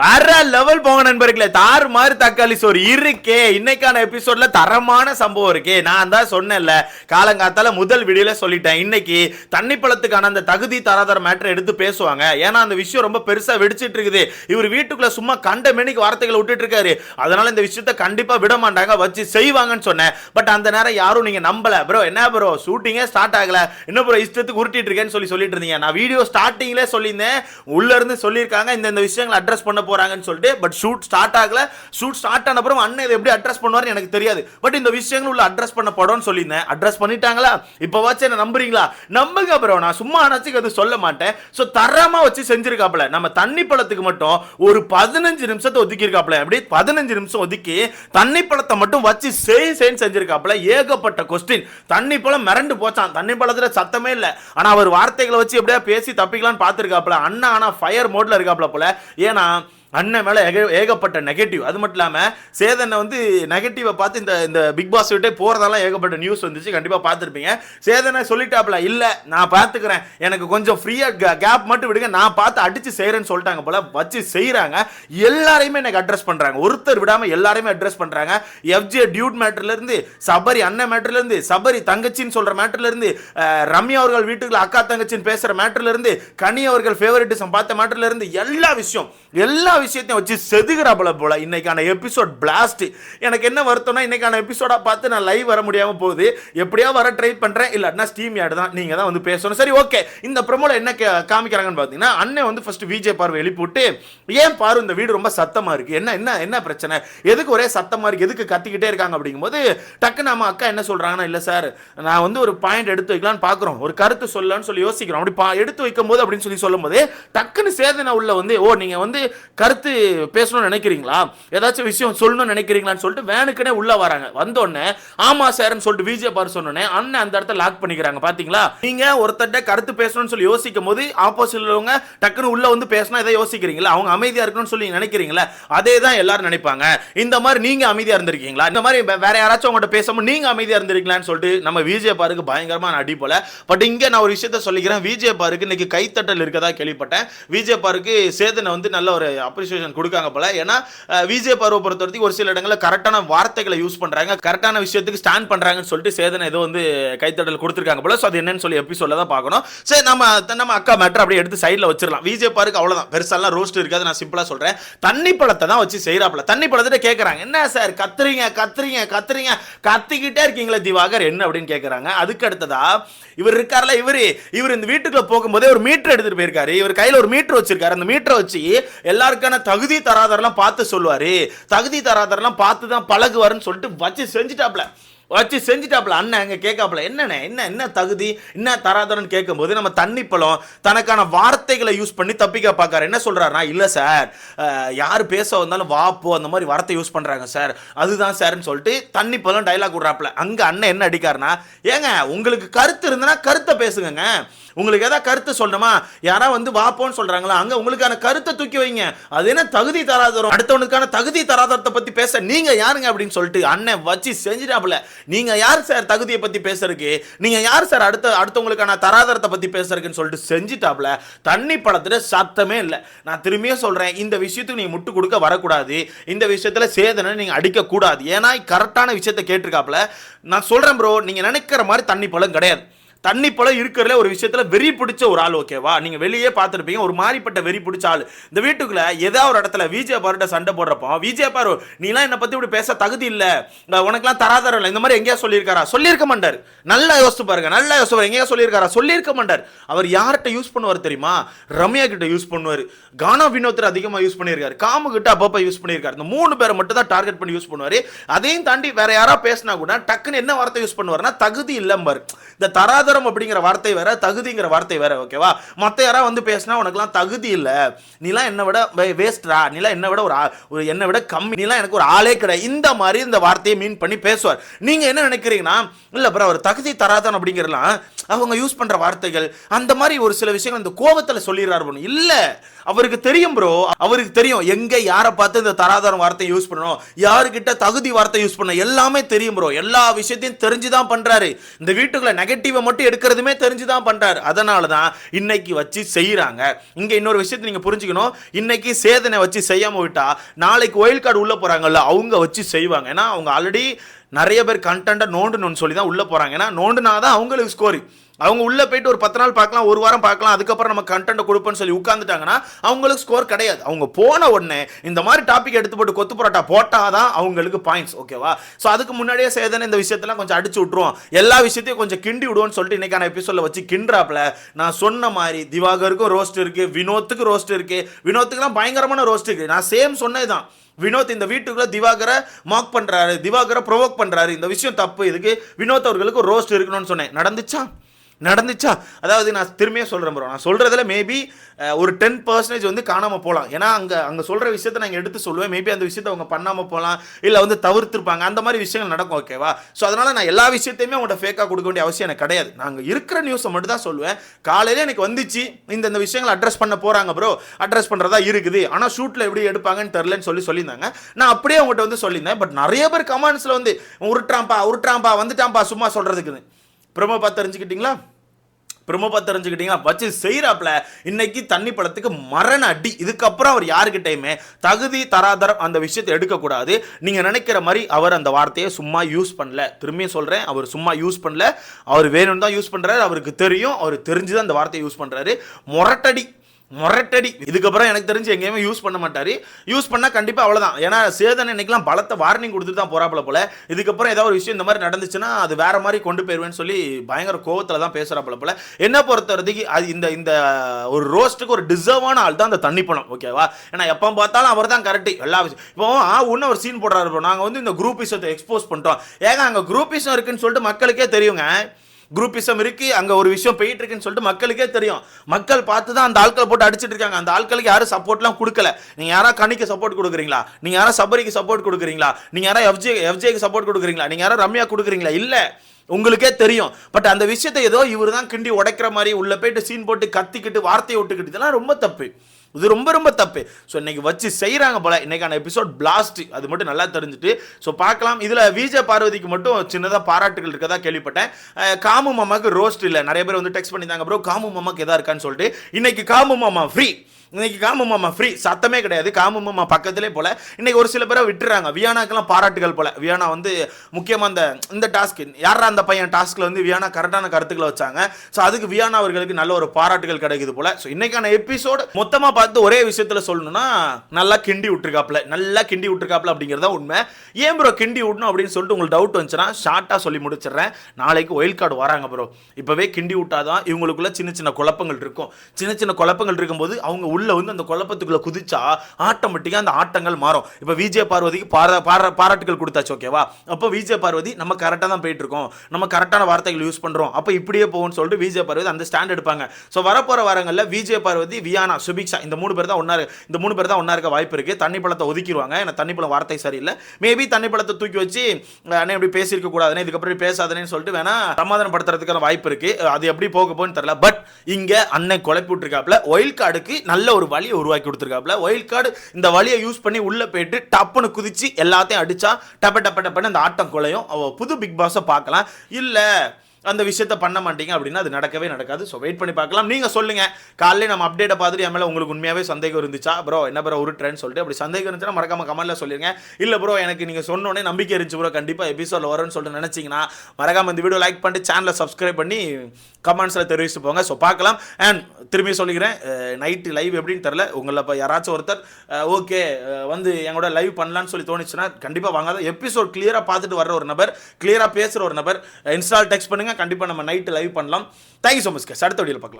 வேற லெவல் போங்க நண்பர்களே. தார் மாதிரி தக்காளி சோறு இருக்கே. இன்னைக்கான எபிசோட்ல தரமான சம்பவம் இருக்கே. நான் தான் சொன்னேன்ல காலங்காத்தால முதல் வீடியோல சொல்லிட்டேன். இன்னைக்கு தண்ணி பழத்துக்கான அந்த தகுதி தராதர மேட்டர் எடுத்து பேசுவாங்க. ஏன்னா அந்த விஷயம் ரொம்ப பெருசா வெடிச்சிட்டு இருக்குது. இவர் வீட்டுக்குள்ள சும்மா கண்ட மெனிக்கு வார்த்தைகளை விட்டுட்டு இருக்காரு. அதனால இந்த விஷயத்த கண்டிப்பா விட மாட்டாங்க. வச்சு செய்வாங்கன்னு சொன்னேன். பட் அந்த நேரம் யாரும் நீங்க நம்பல. ப்ரோ என்ன ப்ரோ ஷூட்டிங்கே ஸ்டார்ட் ஆகல. என்ன ப்ரோ இஷ்டத்துக்கு உருட்டிட்டு இருக்கேன்னு சொல்லி சொல்லிட்டு இருந்தீங்க. நான் வீடியோ ஸ்டார்டிங்லேயே சொல்லியிருந்தேன். உள்ள இருந்து சொல்லியிருக்காங்க. இந்த இந்த விஷயங்களை அட்ரஸ் பண்ண போறாங்கன்னு சொல்லிட்டு பட் ஷூட் ஸ்டார்ட் ஆகல. ஷூட் ஸ்டார்ட் ஆன அப்புறம் அண்ணன் இதை எப்படி அட்ரஸ் பண்ணுவாருன்னு எனக்கு தெரியாது. பட் இந்த விஷயங்கள் உள்ள அட்ரஸ் பண்ண படம்னு சொல்லியிருந்தேன். அட்ரஸ் பண்ணிட்டாங்களா? இப்போ வச்சு என்ன நம்புறீங்களா? நம்புங்க அப்புறம் நான் சும்மா அணைச்சிக்கு அது சொல்ல மாட்டேன். ஸோ தரமாக வச்சு செஞ்சிருக்காப்புல. நம்ம தண்ணி பழத்துக்கு மட்டும் ஒரு பதினஞ்சு நிமிஷத்தை ஒதுக்கியிருக்காப்புல. அப்படி பதினஞ்சு நிமிஷம் ஒதுக்கி தண்ணி பழத்தை மட்டும் வச்சு செய் செய்ன்னு செஞ்சிருக்காப்புல. ஏகப்பட்ட கொஸ்டின் தண்ணி பழம் மிரண்டு போச்சான் தண்ணி பழத்தில் சத்தமே இல்லை. ஆனால் அவர் வார்த்தைகளை வச்சு எப்படியா பேசி தப்பிக்கலாம்னு பார்த்துருக்காப்புல. அண்ணா ஆனால் ஃபயர் மோட்ல இருக்காப்புல போல. ஏன்னா அண்ணன் மேலே ஏக- ஏகப்பட்ட நெகட்டிவ் அது மட்டும் இல்லாமல் சேதனை வந்து நெகட்டிவை பார்த்து இந்த இந்த பிக் பாஸ் விட்டே போகிறதெல்லாம் ஏகப்பட்ட நியூஸ் வந்துச்சு. கண்டிப்பாக பார்த்துருப்பீங்க. சேதனை சொல்லிட்டாப்ல இல்லை நான் பார்த்துக்கிறேன். எனக்கு கொஞ்சம் ஃப்ரீயாக கேப் மட்டும் விடுங்க. நான் பார்த்து அடித்து செய்கிறேன்னு சொல்லிட்டாங்க போல் வச்சு செய்கிறாங்க எல்லாரையுமே எனக்கு அட்ரஸ் பண்ணுறாங்க ஒருத்தர் விடாமல் எல்லாரையுமே அட்ரஸ் பண்ணுறாங்க எஃப்ஜே டியூட் மேட்டர்லேருந்து சபரி அண்ணன் மேட்டர்லேருந்து சபரி தங்கச்சின்னு சொல்கிற மேட்டர்லேருந்து ரம்யா அவர்கள் வீட்டுக்குள்ள அக்கா தங்கச்சின்னு பேசுகிற மேட்டர்லேருந்து கனி அவர்கள் ஃபேவரட்டிசம் பார்த்த மேட்டர்லேருந்து எல்லா விஷயம் எல்லா விஷயத்தையும் வச்சு செதுகிறாப்புல போல இன்னைக்கான எபிசோட் பிளாஸ்ட் எனக்கு என்ன வருத்தம்னா இன்னைக்கான எபிசோடா பார்த்து நான் லைவ் வர முடியாம போகுது. எப்படியா வர ட்ரை பண்றேன். இல்லாட்டினா ஸ்டீம் யார்டு தான். நீங்க தான் வந்து பேசணும். சரி ஓகே இந்த ப்ரோமோல என்ன காமிக்கிறாங்கன்னு பார்த்தீங்கன்னா அண்ணன் வந்து ஃபர்ஸ்ட் விஜய் பார்வை எழுப்பிவிட்டு ஏன் பாரு இந்த வீடு ரொம்ப சத்தமா இருக்கு. என்ன என்ன என்ன பிரச்சனை? எதுக்கு ஒரே சத்தமா இருக்கு? எதுக்கு கத்திக்கிட்டே இருக்காங்க? அப்படிங்கும்போது டக்குன்னு நம்ம அக்கா என்ன சொல்றாங்கன்னா இல்ல சார் நான் வந்து ஒரு பாயிண்ட் எடுத்து வைக்கலாம்னு பாக்குறோம். ஒரு கருத்து சொல்லலாம்னு சொல்லி யோசிக்கிறோம். அப்படி பா- எடுத்து வைக்கும் போது அப்படின்னு சொல்லி சொல்லும்போது டக்குன்னு சேதனை உள்ள வந்து ஓ நீங்க வந்து கருத்து பேசணும்னு நினைக்கிறீங்களா? ஏதாச்சும் விஷயம் சொல்லணும்னு நினைக்கிறீங்களான்னு சொல்லிட்டு வேனுக்குனே உள்ள வராங்க. வந்தோடனே ஆமா சார்னு சொல்லிட்டு விஜய் பாரு சொன்னோடனே அண்ணன் அந்த இடத்த லாக் பண்ணிக்கிறாங்க. பாத்தீங்களா? நீங்க ஒருத்தட்ட கருத்து பேசணும்னு சொல்லி யோசிக்கும் போது ஆப்போசிட் உள்ளவங்க டக்குன்னு உள்ள வந்து பேசினா எதை யோசிக்கிறீங்களா? அவங்க அமைதியா இருக்கணும்னு சொல்லி நினைக்கிறீங்களா? அதே தான் எல்லாரும் நினைப்பாங்க. இந்த மாதிரி நீங்க அமைதியா இருந்திருக்கீங்களா? இந்த மாதிரி வேற யாராச்சும் உங்கள்ட்ட பேசாம நீங்க அமைதியா இருந்திருக்கீங்களான்னு சொல்லிட்டு நம்ம விஜய் பாருக்கு பயங்கரமான அடி போல. பட் இங்க நான் ஒரு விஷயத்த சொல்லிக்கிறேன். விஜய் பாருக்கு இன்னைக்கு கைத்தட்டல் இருக்கதா கேள்விப்பட்டேன். விஜய் பாருக்கு சேதனை வந்து நல்ல ஒரு அப்ரிசியேஷன் கொடுக்காங்க போல. ஏன்னா விஜய் பருவ பொறுத்தவரைக்கும் ஒரு சில இடங்களில் கரெக்டான வார்த்தைகளை யூஸ் பண்றாங்க கரெக்டான விஷயத்துக்கு ஸ்டாண்ட் பண்றாங்கன்னு சொல்லிட்டு சேதனை ஏதோ வந்து கைத்தடல் கொடுத்துருக்காங்க போல. ஸோ அது என்னன்னு சொல்லி எபிசோட தான் பார்க்கணும். சரி நம்ம நம்ம அக்கா மேட்டர் அப்படியே எடுத்து சைடில் வச்சிடலாம். விஜய் பாருக்கு அவ்வளோதான் பெருசாலாம் ரோஸ்ட் இருக்காது. நான் சிம்பிளாக சொல்றேன். தண்ணி பழத்தை தான் வச்சு செய்யறாப்புல தண்ணி பழத்தை கேட்கறாங்க என்ன சார் கத்துறீங்க கத்துறீங்க கத்துறீங்க. கத்திக்கிட்டே இருக்கீங்களா திவாகர். என்ன? அப்படின்னு கேட்கறாங்க அதுக்கு அடுத்ததா இவர் இருக்கார்ல இவர் இவர் இந்த வீட்டுக்குள்ள போகும்போதே ஒரு மீட்டர் எடுத்துட்டு போயிருக்காரு. இவர் கையில் ஒரு மீட்டர் வச்சிருக்காரு. அந்த மீட்டரை வச்சு எல்லாருக்கும் அதுக்கான தகுதி தராதரெல்லாம் பார்த்து சொல்லுவாரு. தகுதி தராதரெல்லாம் பார்த்து தான் பழகுவாருன்னு சொல்லிட்டு வச்சு செஞ்சுட்டாப்ல. வச்சு செஞ்சுட்டாப்ல. அண்ணன் அங்கே கேட்காப்ல என்னண்ணே என்ன என்ன தகுதி? என்ன தராதரன்னு கேட்கும்போது நம்ம தண்ணி பழம் தனக்கான வார்த்தைகளை யூஸ் பண்ணி தப்பிக்க பார்க்காரு. என்ன சொல்கிறாருனா இல்லை சார் யார் பேச வந்தாலும் வாப்போ அந்த மாதிரி வார்த்தை யூஸ் பண்ணுறாங்க சார். அதுதான் சார்னு சொல்லிட்டு தண்ணி பழம் டைலாக் விட்றாப்புல அங்கே அண்ணன் என்ன அடிக்காருன்னா ஏங்க உங்களுக்கு கருத்து இருந்தனா கருத்தை பேசுங்கங்க. உங்களுக்கு ஏதாவது கருத்து சொல்லணுமா? யாரா வந்து வாப்போன்னு சொல்றாங்களா? அங்க உங்களுக்கான கருத்தை தூக்கி வைங்க. அது என்ன தகுதி தராதரம்? அடுத்தவனுக்கான தகுதி தராதரத்தை பத்தி பேச நீங்க யாருங்க அப்படின்னு சொல்லிட்டு அண்ணன் வச்சு செஞ்சிட்டாப்புல. நீங்க யார் சார் தகுதியை பத்தி பேசுறதுக்கு? நீங்க யார் சார் அடுத்த அடுத்தவங்களுக்கான தராதரத்தை பத்தி பேசுறதுக்குன்னு சொல்லிட்டு செஞ்சிட்டாப்புல? தண்ணி படத்துல சத்தமே இல்லை. நான் திரும்பியும் சொல்றேன் இந்த விஷயத்துக்கு நீங்க முட்டு கொடுக்க வரக்கூடாது. இந்த விஷயத்துல சேதனை நீங்க அடிக்க கூடாது ஏன்னா கரெக்டான விஷயத்தை கேட்டிருக்காப்புல. நான் சொல்றேன் ப்ரோ நீங்க நினைக்கிற மாதிரி தண்ணி பழம் கிடையாது. தண்ணி போல இருக்கிறதுல ஒரு விஷயத்துல வெறி பிடிச்ச ஒரு ஆள் ஓகேவா நீங்க வெளியே பார்த்துருப்பீங்க ஒரு மாதிரிப்பட்ட வெறி பிடிச்ச ஆள். இந்த வீட்டுக்குள்ள ஏதாவது ஒரு இடத்துல விஜய் பாருட்ட சண்டை போடுறப்போ விஜய் பாரு நீலாம் என்னை பத்தி இப்படி பேச தகுதி இல்ல. உனக்குலாம் தராதரம் இல்லை. இந்த மாதிரி எங்கேயா சொல்லியிருக்காரா? சொல்லியிருக்க மாட்டார். நல்லா யோசிச்சு பாருங்க நல்லா யோசிச்சு பாருங்க. எங்கேயா சொல்லியிருக்காரா? சொல்லியிருக்க மாட்டார். அவர் யார்கிட்ட யூஸ் பண்ணுவார் தெரியுமா? ரம்யா கிட்ட யூஸ் பண்ணுவார். கானா வினோத்தர் அதிகமாக யூஸ் பண்ணியிருக்காரு. காமு கிட்ட அப்பப்போ யூஸ் பண்ணியிருக்காரு. இந்த மூணு பேரை மட்டும் தான் டார்கெட் பண்ணி யூஸ் பண்ணுவார். அதையும் தாண்டி வேற யாராவது பேசினா கூட டக்குன்னு என்ன வார்த்தை யூஸ் பண்ணுவார்னா தகுதி இல்லம்பார். இந்த தராதரம் அப்படிங்கிற வார்த்தை வேற தகுதிங்கிற வார்த்தை வேற ஓகேவா? மற்ற யாராவது வந்து பேசினா உனக்குலாம் தகுதி இல்லை. நீலாம் என்னை விட வேஸ்ட்ரா நீலாம் என்னை விட ஒரு ஒரு என்னை விட கம்மி. நீலாம் எனக்கு ஒரு ஆளே கிடையாது. இந்த மாதிரி இந்த வார்த்தையை மீன் பண்ணி பேசுவார். நீங்க என்ன நினைக்கிறீங்கன்னா இல்ல அப்புறம் அவர் தகுதி தராதான் அப்படிங்கிறலாம் அவங்க யூஸ் பண்ற வார்த்தைகள் அந்த மாதிரி ஒரு சில விஷயங்கள் இந்த கோபத்தில் சொல்லிடுறாரு bro. அவருக்கு தெரியும் ப்ரோ அவருக்கு தெரியும் எங்க யாரை பார்த்து இந்த தராதரம் வார்த்தை யூஸ் பண்ணணும். யாருக்கிட்ட தகுதி வார்த்தை யூஸ் பண்ணணும். எல்லாமே தெரியும் ப்ரோ எல்லா விஷயத்தையும் தெரிஞ்சு தான் பண்றாரு. இந்த வீட்டுக்குள்ள நெகட்டிவை மட்டும் போட்டு எடுக்கிறதுமே தெரிஞ்சுதான் பண்ணுறாரு அதனால தான் இன்னைக்கு வச்சு செய்கிறாங்க இங்கே இன்னொரு விஷயத்தை நீங்கள் புரிஞ்சுக்கணும். இன்னைக்கு சேதனை வச்சு செய்யாமல் விட்டா நாளைக்கு ஒயில் கார்டு உள்ளே போகிறாங்கல்ல அவங்க வச்சு செய்வாங்க. ஏன்னா அவங்க ஆல்ரெடி நிறைய பேர் கண்டென்ட்டை நோண்டணும்னு சொல்லி தான் உள்ளே போகிறாங்க ஏன்னா நோண்டுனா தான் அவங்களுக்கு ஸ்கோரி அவங்க உள்ள போயிட்டு ஒரு பத்து நாள் பார்க்கலாம் ஒரு வாரம் பார்க்கலாம் அதுக்கப்புறம் நம்ம கண்டென்ட் கொடுப்போம்னு சொல்லி உட்காந்துட்டாங்கன்னா அவங்களுக்கு ஸ்கோர் கிடையாது. அவங்க போன உடனே இந்த மாதிரி டாபிக் எடுத்து போட்டு கொத்து பரோட்டா தான் அவங்களுக்கு பாயிண்ட்ஸ் ஓகேவா ஸோ அதுக்கு முன்னாடியே சேதனை இந்த விஷயத்தெல்லாம் கொஞ்சம் அடிச்சு விட்ருவோம் எல்லா விஷயத்தையும் கொஞ்சம் கிண்டி விடுவோம்னு சொல்லிட்டு இன்றைக்கான எபிசோட வச்சு கிண்டுறாப்ல நான் சொன்ன மாதிரி திவாகருக்கும் ரோஸ்ட் இருக்குது வினோத்துக்கு ரோஸ்ட் இருக்குது வினோத்துக்குலாம் பயங்கரமான ரோஸ்ட் இருக்குது நான் சேம் சொன்னது தான் வினோத் இந்த வீட்டுக்குள்ளே திவாகரை மாக் பண்ணுறாரு திவாகரை ப்ரொவோக் பண்ணுறாரு இந்த விஷயம் தப்பு. இதுக்கு வினோத் அவர்களுக்கு ரோஸ்ட் இருக்கணும்னு சொன்னேன். நடந்துச்சா? நடந்துச்சா? அதாவது நான் திரும்பியே சொல்கிறேன் ப்ரோ நான் சொல்கிறதுல மேபி ஒரு டென் பர்சன்டேஜ் வந்து காணாமல் போகலாம் ஏன்னா அங்கே அங்கே சொல்கிற விஷயத்தை நான் எடுத்து சொல்லுவேன். மேபி அந்த விஷயத்தை அவங்க பண்ணாமல் போகலாம் இல்லை வந்து தவிர்த்துருப்பாங்க. அந்த மாதிரி விஷயங்கள் நடக்கும் ஓகேவா ஸோ அதனால் நான் எல்லா விஷயத்தையுமே அவங்கள்ட்ட ஃபேக்காக கொடுக்க வேண்டிய அவசியம் எனக்கு கிடையாது. நாங்கள் இருக்கிற நியூஸை மட்டும் தான் சொல்லுவேன். காலையில் எனக்கு வந்துச்சு. இந்த இந்த விஷயங்களை அட்ரஸ் பண்ண போகிறாங்க ப்ரோ அட்ரஸ் பண்ணுறதா இருக்குது. ஆனால் ஷூட்டில் எப்படி எடுப்பாங்கன்னு தெரிலன்னு சொல்லி சொல்லியிருந்தாங்க. நான் அப்படியே அவங்ககிட்ட வந்து சொல்லியிருந்தேன். பட் நிறைய பேர் கமெண்ட்ஸில் வந்து உருட்டாம்பா உருட்டாம்பா வந்துட்டாம்பா சும்மா சொல்கிறதுக்குன்னு ப்ரமோ பார்த்து தெரிஞ்சுக்கிட்டீங்களா ப்ரமோ பார்த்து தெரிஞ்சுக்கிட்டீங்களா வச்சு செய்கிறாப்புல இன்னைக்கு தண்ணி பழத்துக்கு மரண அடி. இதுக்கப்புறம் அவர் யாருக்கிட்டையுமே தகுதி தராதரம் அந்த விஷயத்தை எடுக்கக்கூடாது. நீங்கள் நினைக்கிற மாதிரி அவர் அந்த வார்த்தையை சும்மா யூஸ் பண்ணல. திரும்பியும் சொல்கிறேன் அவர் சும்மா யூஸ் பண்ணல. அவர் வேணும்னு தான் யூஸ் பண்ணுறாரு அவருக்கு தெரியும் அவர் தெரிஞ்சு தான் அந்த வார்த்தையை யூஸ் பண்ணுறாரு மொரட்டடி. முரட்டடி. இதுக்கப்புறம் எனக்கு தெரிஞ்சு எங்கேயுமே யூஸ் பண்ண மாட்டார். யூஸ் பண்ணால் கண்டிப்பாக அவ்வளோதான் ஏன்னா சேதன் இன்னைக்கெல்லாம் பலத்த வார்னிங் கொடுத்துட்டு தான் போகிறாப்புல போல. இதுக்கப்புறம் ஏதாவது ஒரு விஷயம் இந்த மாதிரி நடந்துச்சுன்னா அது வேற மாதிரி கொண்டு போயிடுவேன்னு சொல்லி பயங்கர கோவத்தில் தான் பேசுகிறாப்புல போல. என்ன பொறுத்த வரைக்கும் அது இந்த இந்த ஒரு ரோஸ்ட்டுக்கு ஒரு டிசர்வான ஆள் தான் அந்த தண்ணி பணம் ஓகேவா ஏன்னா எப்போ பார்த்தாலும் அவர் தான் கரெக்டு எல்லா விஷயம். இப்போ ஆ ஒன்று ஒரு சீன் போடுறாரு இப்போ நாங்கள் வந்து இந்த குரூப்பிசத்தை எக்ஸ்போஸ் பண்ணிட்டோம். ஏங்க அங்கே குரூப்பிசம் இருக்குன்னு சொல்லிட்டு மக்களுக்கே தெரியுங்க. குரூப்பிசம் இருக்கு அங்க ஒரு விஷயம் போயிட்டு இருக்குன்னு சொல்லிட்டு மக்களுக்கே தெரியும். மக்கள் பார்த்து தான் அந்த ஆட்களை போட்டு அடிச்சிட்டு இருக்காங்க. அந்த ஆட்களுக்கு யாரும் சப்போர்ட்லாம் கொடுக்கல. நீங்க யாரா கனிக்கு சப்போர்ட் கொடுக்குறீங்களா? நீங்க யாரா சபரிக்கு சப்போர்ட் கொடுக்குறீங்களா? நீங்க யாரா எஃப்ஜே எஃப்ஜேக்கு சப்போர்ட் கொடுக்குறீங்களா? நீங்க யாரா ரம்யா கொடுக்குறீங்களா? இல்ல. உங்களுக்கே தெரியும். பட் அந்த விஷயத்தை ஏதோ இவர் தான் கிண்டி உடைக்கிற மாதிரி உள்ள போயிட்டு சீன் போட்டு கத்திக்கிட்டு வார்த்தையை விட்டுக்கிட்டு இதெல்லாம் ரொம்ப தப்பு. இது ரொம்ப ரொம்ப தப்பு. ஸோ இன்னைக்கு வச்சு செய்கிறாங்க போல. இன்னைக்கான எபிசோட் பிளாஸ்ட் அது மட்டும் நல்லா தெரிஞ்சுட்டு ஸோ பார்க்கலாம். இதில் விஜய் பார்வதிக்கு மட்டும் சின்னதாக பாராட்டுகள் இருக்கதா கேள்விப்பட்டேன். காமு மாமாவுக்கு ரோஸ்ட் இல்லை. நிறைய பேர் வந்து டெக்ஸ்ட் பண்ணியிருந்தாங்க ப்ரோ காமு மாமாக்கு எதா இருக்கான்னு சொல்லிட்டு. இன்னைக்கு காமு மாமா ஃப்ரீ இன்னைக்கு காமமாமா ஃப்ரீ சத்தமே கிடையாது. காமமாமா பக்கத்திலே போல. இன்னைக்கு ஒரு சில பேரை விட்டுறாங்க. வியானாக்கெல்லாம் பாராட்டுகள் போல. வியானா வந்து முக்கியமாக அந்த இந்த டாஸ்க் யாரா அந்த பையன் டாஸ்கில் வந்து வியானா கரெக்டான கருத்துக்களை வச்சாங்க? ஸோ அதுக்கு வியானா அவர்களுக்கு நல்ல ஒரு பாராட்டுகள் கிடைக்குது போல. ஸோ இன்னைக்கான எபிசோடு மொத்தமாக பார்த்து ஒரே விஷயத்தில் சொல்லணும்னா நல்லா கிண்டி விட்டுருக்காப்ல நல்லா கிண்டி விட்டுருக்காப்ல அப்படிங்கிறதா உண்மை. ஏன் ப்ரோ கிண்டி விடணும் அப்படின்னு சொல்லிட்டு உங்களுக்கு டவுட் வந்துச்சுன்னா ஷார்ட்டாக சொல்லி முடிச்சிடுறேன். நாளைக்கு ஒயில் கார்டு வராங்க ப்ரோ இப்போவே கிண்டி விட்டாதான் இவங்களுக்குள்ள சின்ன சின்ன குழப்பங்கள் இருக்கும். சின்ன சின்ன குழப்பங்கள் இருக்கும்போது அவங்க உள்ள வந்து அந்த குழப்பத்துக்குள்ள குதிச்சா ஆட்டோமேட்டிக்காக அந்த ஆட்டங்கள் மாறும். இப்போ விஜய பார்வதிக்கு பாரா பாரா பாராட்டுகள் கொடுத்தாச்சு ஓகேவா அப்போ விஜய பார்வதி நம்ம கரெக்டாக தான் போயிட்டு இருக்கோம் நம்ம கரெக்டான வார்த்தைகள் யூஸ் பண்ணுறோம் அப்போ இப்படியே போகும்னு சொல்லிட்டு விஜய பார்வதி அந்த ஸ்டாண்ட் எடுப்பாங்க. ஸோ வரப்போகிற வாரங்களில் விஜய பார்வதி வியானா சுபிக்ஷா இந்த மூணு பேர் தான் ஒன்றா இந்த மூணு பேர் தான் ஒன்றா இருக்க வாய்ப்பு இருக்குது தண்ணி பழத்தை ஒதுக்கிடுவாங்க ஏன்னா தண்ணி பழம் வார்த்தை சரியில்லை. மேபி தண்ணி பழத்தை தூக்கி வச்சு அஹ், அண்ணே இப்படி பேசியிருக்க கூடாதுன்னு இதுக்கப்புறம் இப்படி பேசாதேன்னு சொல்லிட்டு வேணா சமாதானப்படுத்துறதுக்கான வாய்ப்பு இருக்கு. அது எப்படி போக போகணும்னு தெரியல. பட் இங்கே அன்னை குழப்பி விட்டுருக்காப்புல. ஒயில் கார்டுக்கு நல்ல ஒரு வழியை உருவாக்கி கொடுத்துருக்காப்புல. ஒயில் கார்டு இந்த வழியை யூஸ் பண்ணி உள்ளே போயிட்டு டப்புன்னு குதிச்சு எல்லாத்தையும் அடித்தா டப்ப டப்ப டப்பன்னு அந்த ஆட்டம் குலையும். அவ புது பிக் பாஸை பார்க்கலாம். இல்லை அந்த விஷயத்த பண்ண மாட்டீங்க அப்படின்னா அது நடக்கவே நடக்காது. ஸோ வெயிட் பண்ணி பார்க்கலாம். நீங்கள் சொல்லுங்கள் காலையில் நம்ம அப்டேட்டை பார்த்துட்டு என் மேலே உங்களுக்கு உண்மையாகவே சந்தேகம் இருந்துச்சா? ப்ரோ என்ன ப்ரோ ஒரு சொல்லிட்டு. அப்படி சந்தேகம் இருந்துச்சுன்னா மறக்காம கமெண்ட்டில் சொல்லிருங்க. இல்லை ப்ரோ எனக்கு நீங்கள் சொன்னோடனே நம்பிக்கை இருந்துச்சு ப்ரோ கண்டிப்பாக எபிசோடில் வரும்னு சொல்லிட்டு நினச்சிங்கன்னா மறக்காம இந்த வீடியோ லைக் பண்ணிட்டு சேனலை சப்ஸ்கிரைப் பண்ணி கமெண்ட்ஸில் தெரிவிச்சு போங்க. ஸோ பார்க்கலாம். அண்ட் திரும்பி சொல்லிக்கிறேன். நைட்டு லைவ் எப்படின்னு தெரில உங்களை இப்போ யாராச்சும் ஒருத்தர் ஓகே வந்து எங்களோட லைவ் பண்ணலான்னு சொல்லி தோணுச்சுன்னா கண்டிப்பாக வாங்காத. எபிசோட் கிளியராக பார்த்துட்டு வர்ற ஒரு நபர் கிளியராக பேசுகிற ஒரு நபர் இன்ஸ்டால் டெக்ஸ்ட் பண்ணுங்கள் கண்டிப்பாக நம்ம நைட்டு லைவ் பண்ணலாம். தேங்க்யூ ஸோ மச் அடுத்த வீடியோவில் பார்க்கலாம்.